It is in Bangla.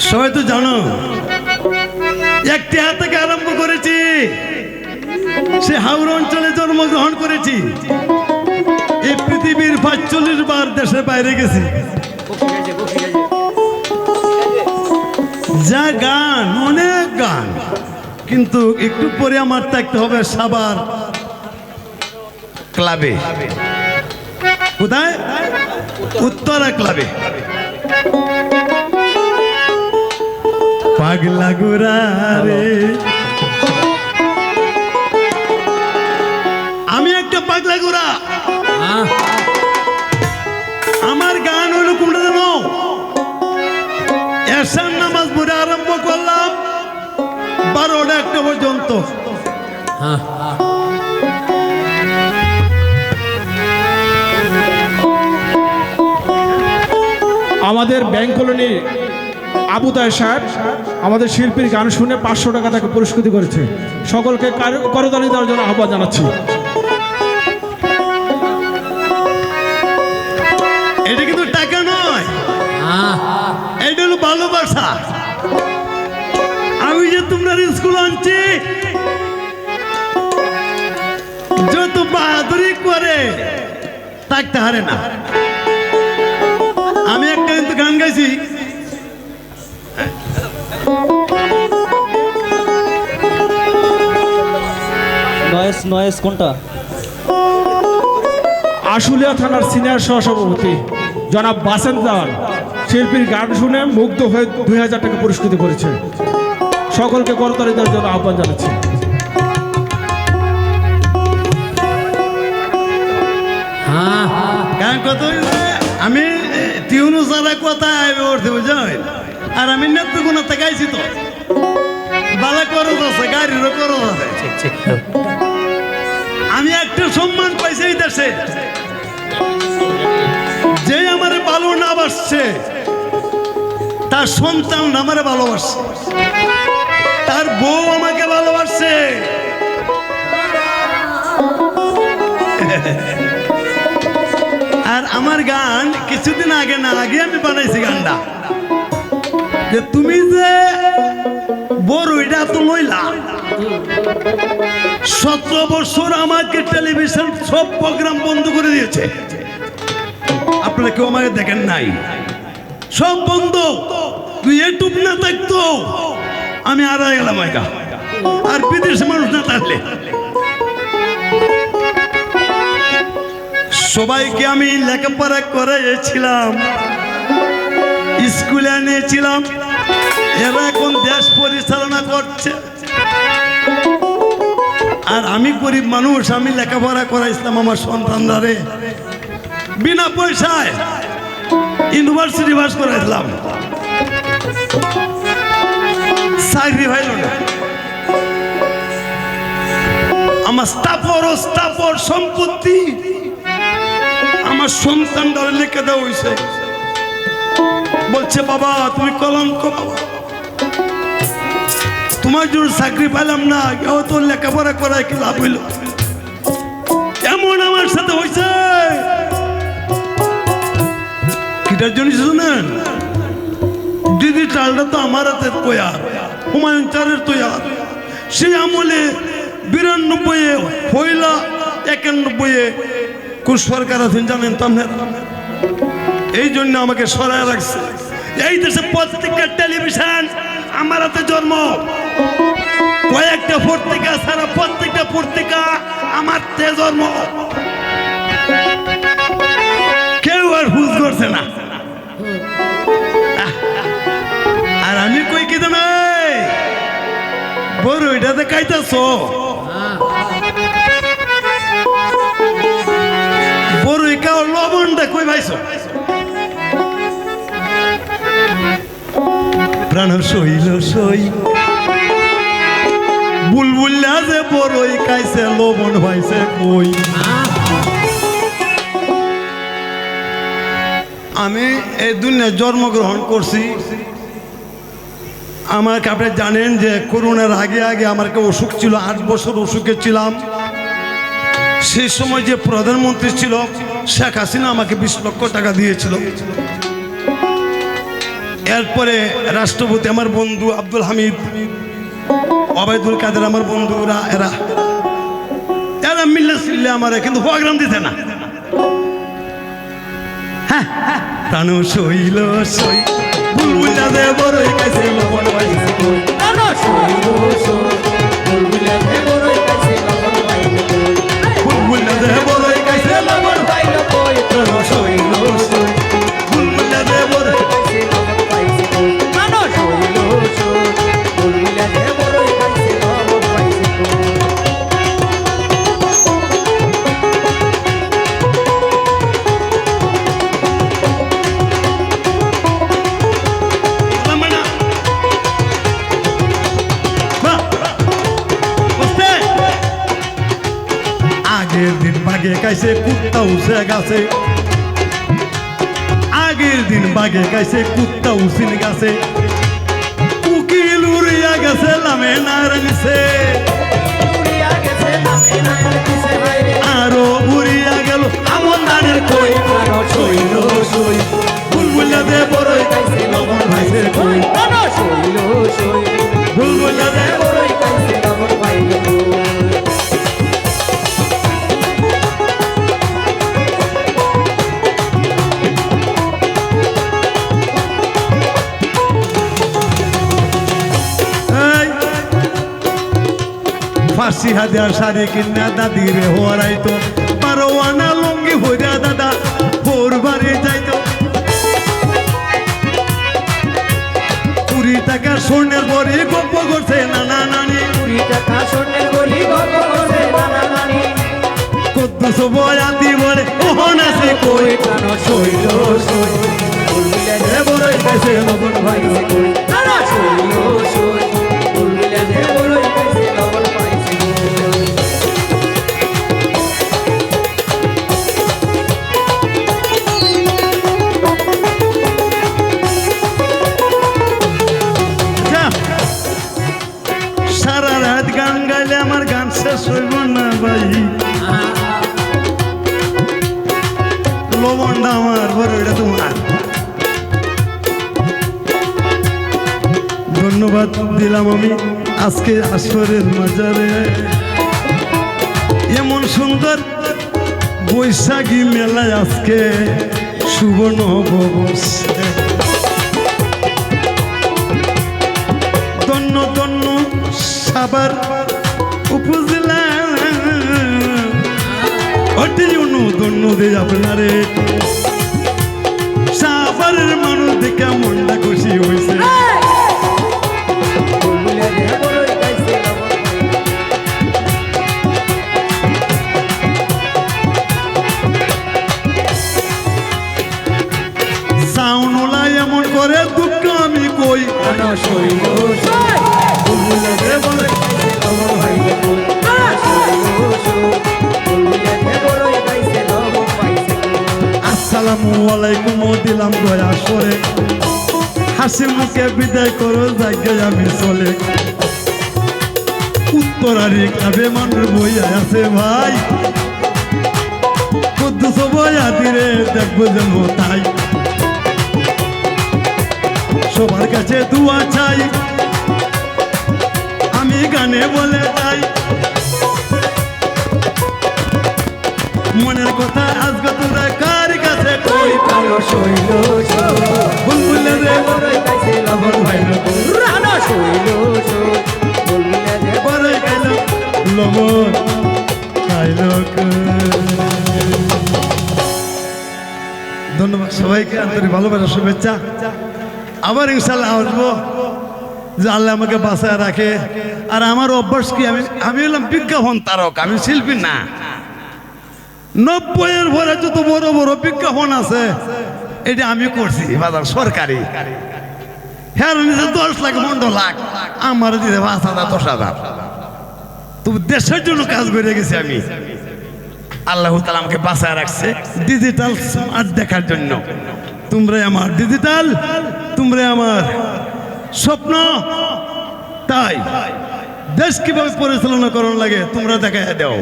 সবাই তো জানো, একটি হাত থেকে আরম্ভ করেছি। সে হাওড় অঞ্চলে জন্মগ্রহণ করেছি। এই পৃথিবীর পাঁচচল্লিশ বার দেশের বাইরে গেছি। যা গান, অনেক গান। কিন্তু একটু পরে আমার থাকতে হবে সাবার ক্লাবে। কোথায়? উত্তরা ক্লাবে। পাগলা গোরা রে। আমি একটা পাগলা গোরা আমার গান হইল কোনটা জানো এসার নামাজ পড়ে আরম্ভ করলাম বারোটা একটা পর্যন্ত। আমাদের ব্যাংক কলোনি আবু সাহেব। আমাদের শিল্পীর গান শুনে পাঁচশো টাকা তাকে পুরস্কৃত করেছে। সকলকে কার- করতালি দেওয়ার জন্য আহ্বান জানাচ্ছি। এটা কিন্তু টাকা নয়। এটা হলো ভালোবাসা। আমি যে তোমরা স্কুল আনছি যত বাহাদুরি করে থাকতে হারে না। আমি একটা কিন্তু গান গাইছি। নয়েস নয়েস কোনটা? আশুলিয়া থানার সিনিয়র সহসভাপতি জনাব বাসেন দেওয়ান শিল্পীর গান শুনে মুগ্ধ হয়ে দুই হাজার টাকা পুরস্কৃত করেছে। সকলকে করতালি দেওয়ার জন্য আহ্বান জানাচ্ছি। গান কত আমি টিউনু সারা কথা আইবে উঠতে বুঝলেন আর আমি নেত্রকোনা থেকে আইছি তো। বালা করজ আছে গাড়িরও করজ আছে। আমি একটা সম্মান পাইছি এই দেশে। যে আমার ভালো না বাসছে তার সন্তান আমারে ভালোবাসছে। তার বউ আমাকে ভালোবাসছে। আর আমার গান কিছুদিন আগে না আগে আমি বানাইছি গানটা। যে তুমি যে বড় এটা তো লইলা। সতেরো বছর আমাকে টেলিভিশন সব প্রোগ্রাম বন্ধ করে দিয়েছে। আপনারা কেউ আমাকে দেখেন নাই। সব বন্ধ। তুই ইউটিউব না থাকতো। আমি আর গেলাম একা। আর বিদেশে মানুষ না থাকলে। সবাইকে আমি লেখাপড়া করেছিলাম স্কুলে নিয়েছিলাম এরা এখন দেশ পরিচালনা করছে? আর আমি গরিব মানুষ, আমি লেখাপড়া করাইছিলাম আমার সন্তানরা বিনা পয়সায় ইউনিভার্সিটি পাস করাইছিলাম। চাকরি হইল না। আমার ও স্থাপর সম্পত্তি আমার সন্তান দ্বারা লিখে দেওয়া হয়েছে বলছে, বাবা, তুমি কলঙ্ক বাবা। তোমার জন্য চাকরি পেলাম না, কেউ তোর লেখাপড়া করায় কি লাভ হইল? এমন আমার সাথে হয়েছে কিটার জন্য শুনেন দিদি চালটা তো আমার হাতে তৈয়ার, হুমায়ুন চারের তৈয়ার। সেই আমলে বিরানব্বইয়ে পয়লা একানব্বইয়ে কোন সরকার আছেন জানেন তো এই জন্য আমাকে সরায় রাখছে। এই দেশে প্রত্যেকটা টেলিভিশন, আমার হাতে জন্ম। কয়েকটা পত্রিকা সারা প্রত্যেকটা পত্রিকা আমার তে জন্ম। কেউ আর হুজ করছে না। আর আমি কই কি জানো বড় এটাতে কাইতাছ বড় কাও লবণটা কই পাইছো? প্রাণ সইল সই। বুলবুল্লা যে বড়ই খাইছে লবণ পাইছে কই? আমি এই দুনিয়ায় জন্মগ্রহণ করছি। আমার আপনি জানেন যে করোনার আগে আগে আমার অসুখ ছিল, আট বছর অসুখে ছিলাম। সেই সময় যে প্রধানমন্ত্রী ছিল, শেখ হাসিনা আমাকে বিশ লক্ষ টাকা দিয়েছিল। এরপরে রাষ্ট্রপতি আমার বন্ধু আব্দুল হামিদ অবায়দুল কাদের আমার বন্ধুরা এরা এরা মিললে সিললে আমার কিন্তু প্রোগ্রাম দিতে না হ্যাঁ, হ্যাঁ। প্রাণ শৈল সই বুলবুলা দে বড়ই কাছে আগের দিন বাগে কাইছে কুত্তা উসে গাছে আগের দিন বাগে কাইছে কুত্তা উসিন গাছে উকিল উড়িয়া গেছে লামে নারংসে আরও উড়িয়া গেল আমন দানের কই। ফার্সি হাজার শাড়ি কিনা দাদি রে হরাইতো। বারো আনা লঙ্গি হইরা দাদা, ভোর বাড়ি যাইতো। কুড়ি টাকা স্বর্ণের পরে গপ্প করছে বড় তোমার। ধন্যবাদ দিলাম আমি আজকে আসরের মাজারে। এমন সুন্দর বৈশাখী মেলায় আজকে সুবর্ণ বসে দন্য দন্য সাবার উপজেলা অনু দন্য দে আপনারে। সাবারের মানুষ দেখে মনটা খুশি হয়েছে আসসালামু আলাইকুম দিলাম দয়া সরে হাসি মুখে বিদায় করো জায়গায় আমি চলে। উত্তরারি কাবে মানুষ বইয়া আছে ভাই। কুদ্দুস বইয়া দিরে দেখব যেন তাই। সবার কাছে দুয়া চাই। আমি গানে বলে যাই। মনের কথা আজকে তোমরা কার ধন্যবাদ সবাইকে আন্তরিক ভালোবাসা শুভেচ্ছা। আবার ইনশাল্লাহ আসব। যে আল্লাহ আমাকে বাসায় রাখে। আর আমার অভ্যাস কি? আমি আমি হলাম বিজ্ঞাপন তারক, আমি শিল্পী না। নব্বইয়ের ভরে যত বড় বড় বিজ্ঞাপন আছে, এটা আমি করছি। বাজার সরকারি। হ্যাঁ নিচে দশ লাখ, পনেরো লাখ। আমার দিতে পাঁচ হাজার, দশ হাজার। তবু দেশের জন্য কাজ করে গেছি আমি। আল্লাহ তালা আমাকে বাঁচায় রাখছে ডিজিটাল স্মার্ট দেখার জন্য। তোমরাই আমার ডিজিটাল তোমরাই আমার স্বপ্ন। তাই দেশ কীভাবে পরিচালনা করার লাগে তোমরা দেখাই দাও।